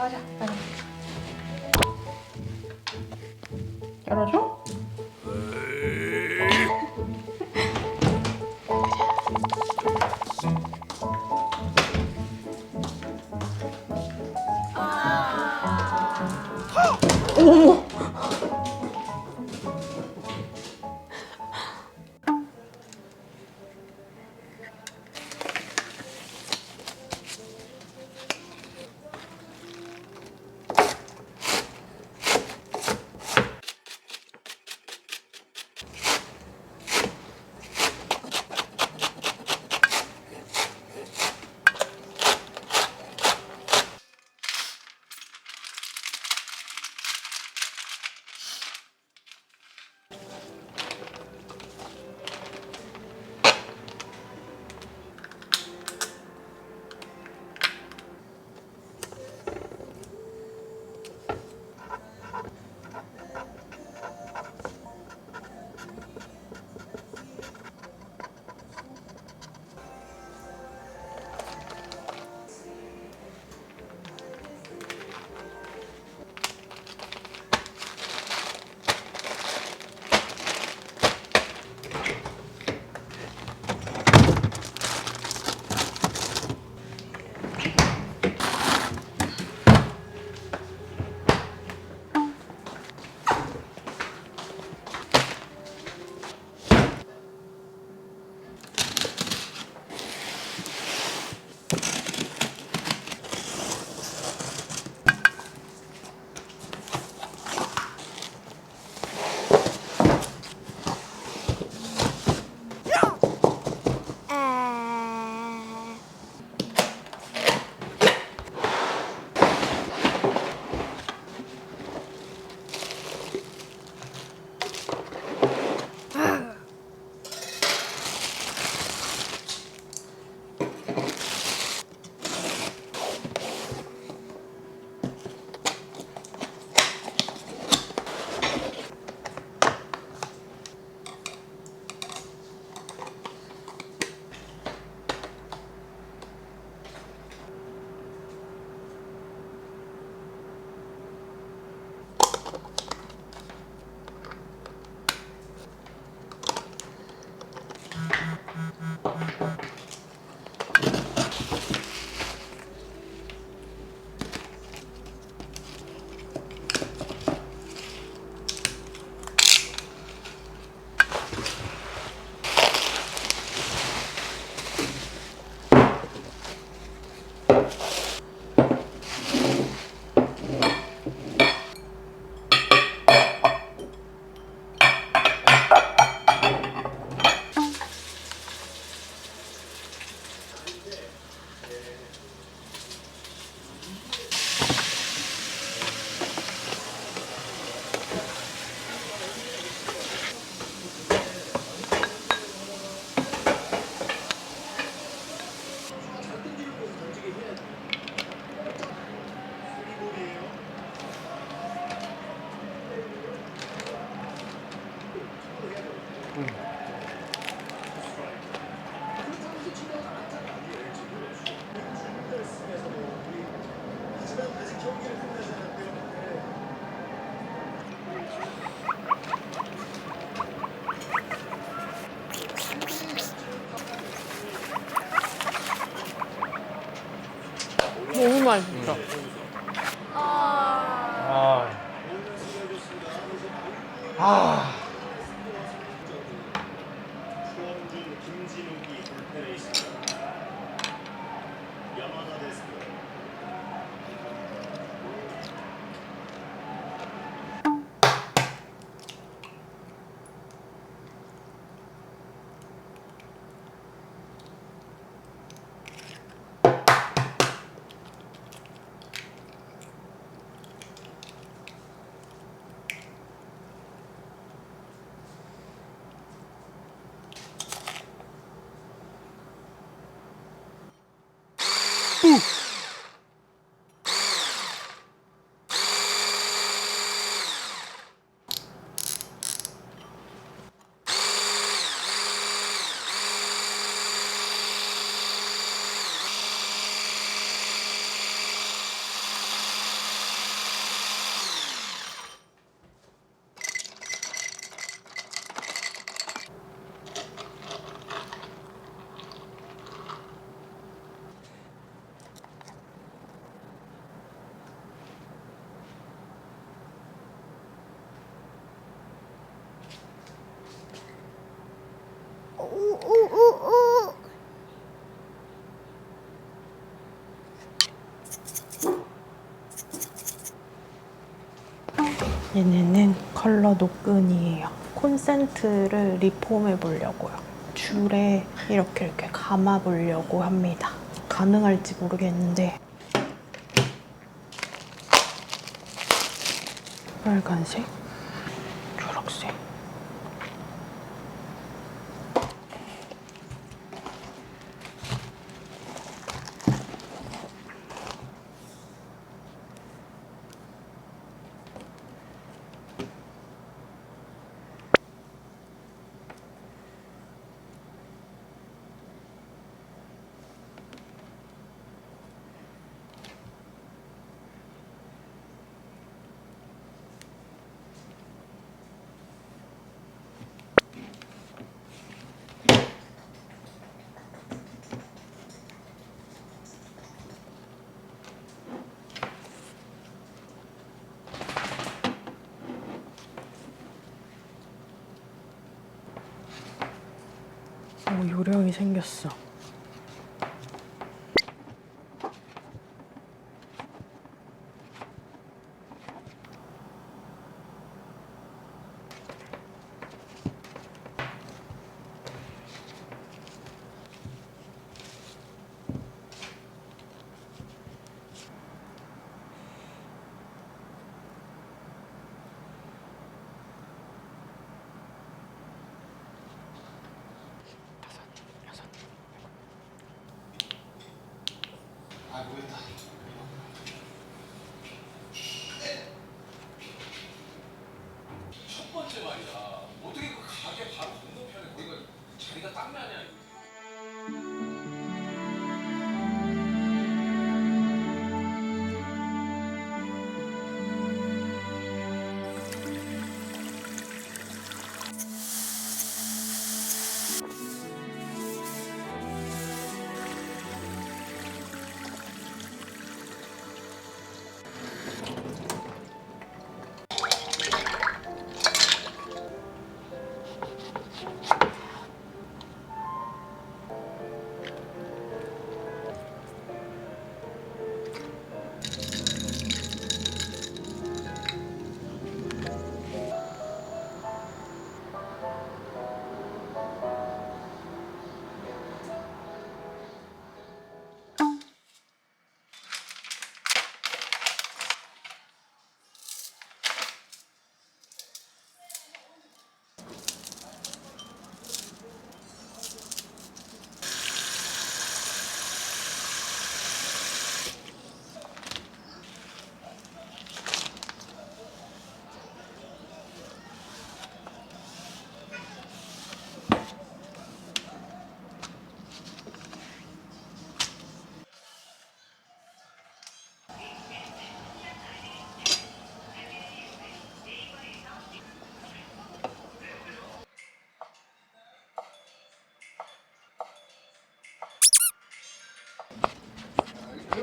가자 빨리. 열어줘? 어머 好。Ooh. 우우우우 얘네는 컬러 노끈이에요. 콘센트를 리폼해 보려고요. 줄에 이렇게 이렇게 감아 보려고 합니다. 가능할지 모르겠는데. 빨간색. 오, 요령이 생겼어. I will die.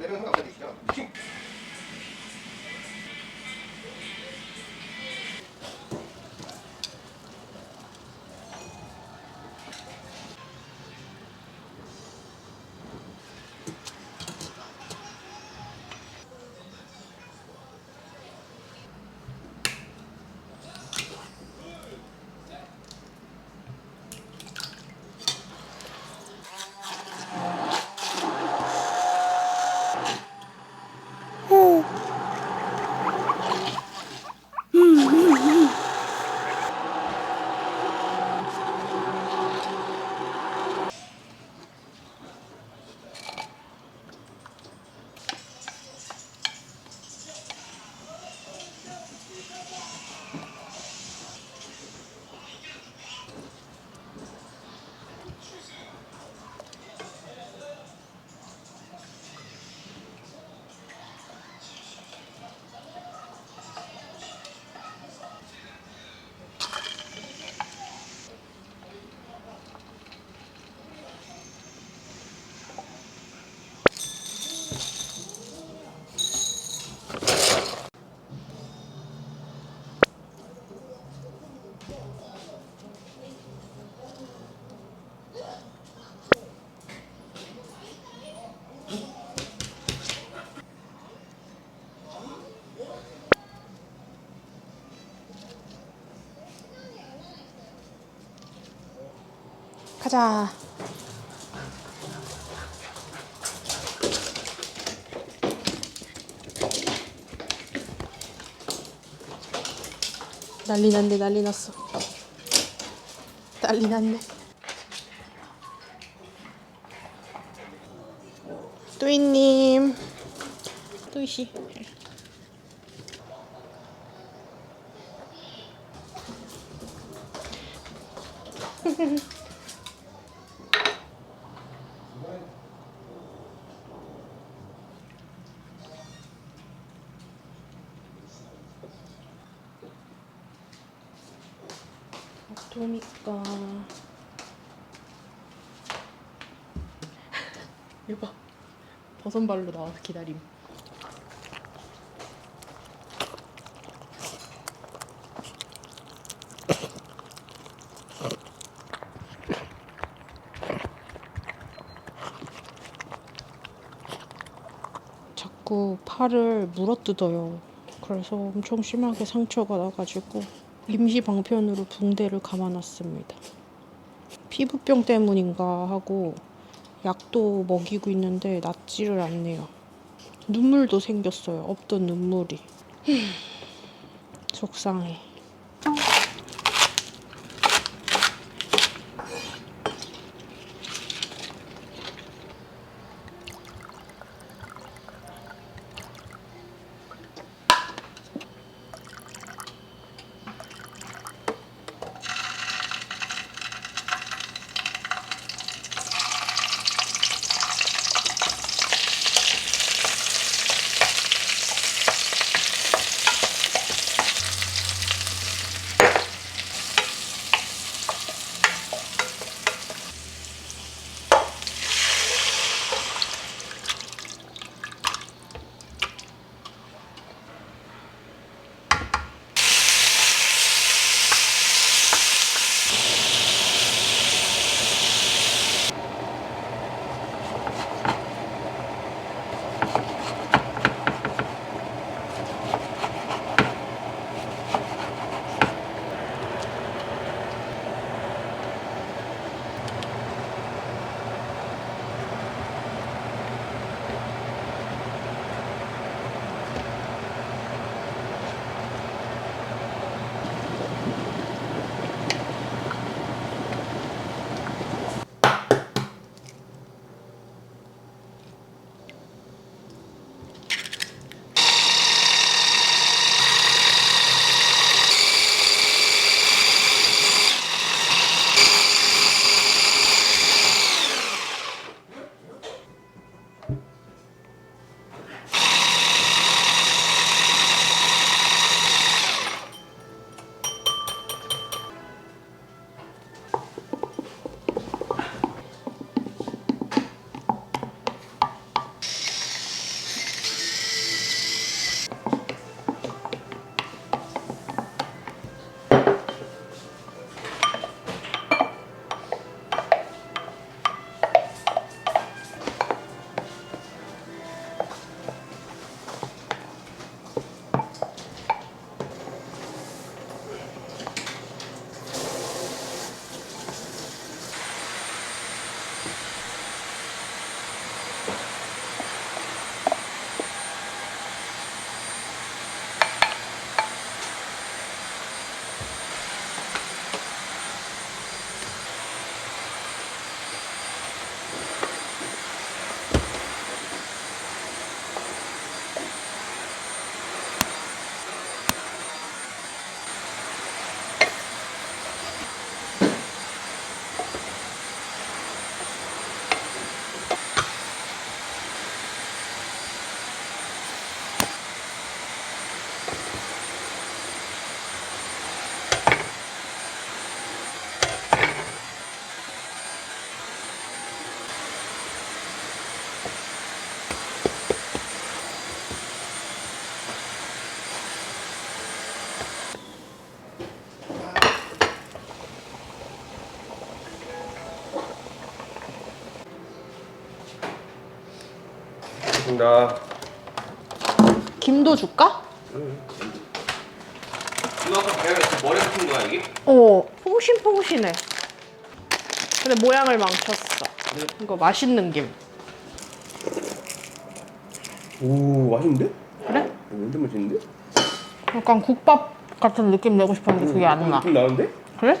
내려놓은 거 아까 되시죠? 가자. 난리 났네, 난리 났어. 난리 났네. 뚜이님. 뚜이씨. 어떠니까. 이거 봐. 버선발로 나와서 기다림. 자꾸 팔을 물어뜯어요. 그래서 엄청 심하게 상처가 나가지고 임시 방편으로 붕대를 감아놨습니다. 피부병 때문인가 하고 약도 먹이고 있는데 낫지를 않네요. 눈물도 생겼어요. 없던 눈물이. 속상해. 나 김도 줄까? 이거 아까 배가 머리 아픈 거야 이게? 어, 퐁신퐁신해. 근데 모양을 망쳤어. 이거 맛있는 김. 오 맛있는데? 그래? 완전 맛있는데? 약간 국밥 같은 느낌 내고 싶었는데 그게 안 나. 좀 나는데? 그래?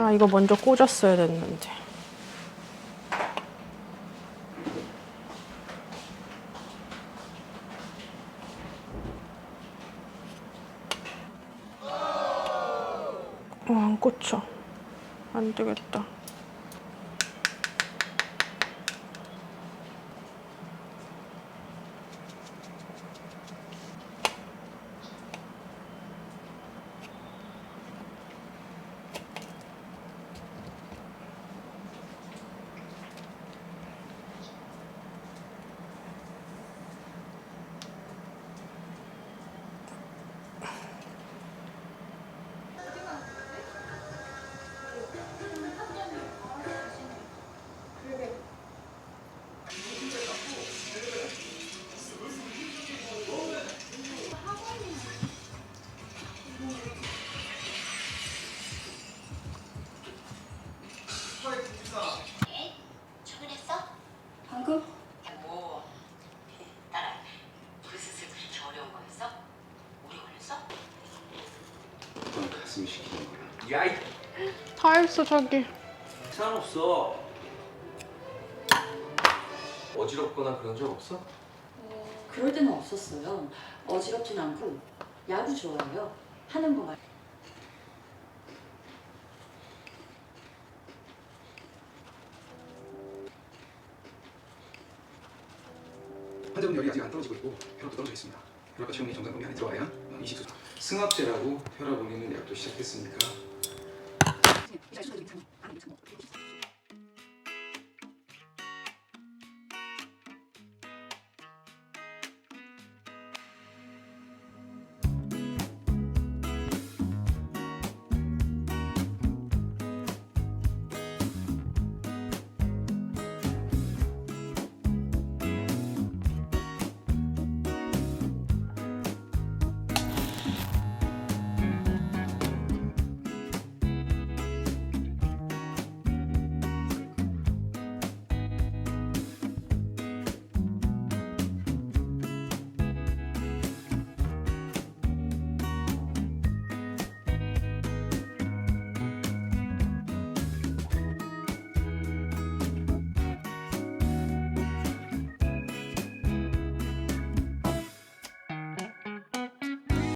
아 이거 먼저 꽂았어야 됐는데. 어, 안 꽂혀. 안 되겠다. 야 야이 다 했어 자기. 상관없어. 어지럽거나 그런 적 없어? 그럴 때는 없었어요. 어지럽진 않고 야구 좋아해요. 하는 거 말. 환자분 열이 아직 안 떨어지고 있고 혈압도 떨어져 있습니다. 혈압과 체온이 정상 범위 안에 들어와야 이식 수. 승합제라고 혈압 올리는 약도 시작했으니까 你再说一遍，这个哪里有沉默？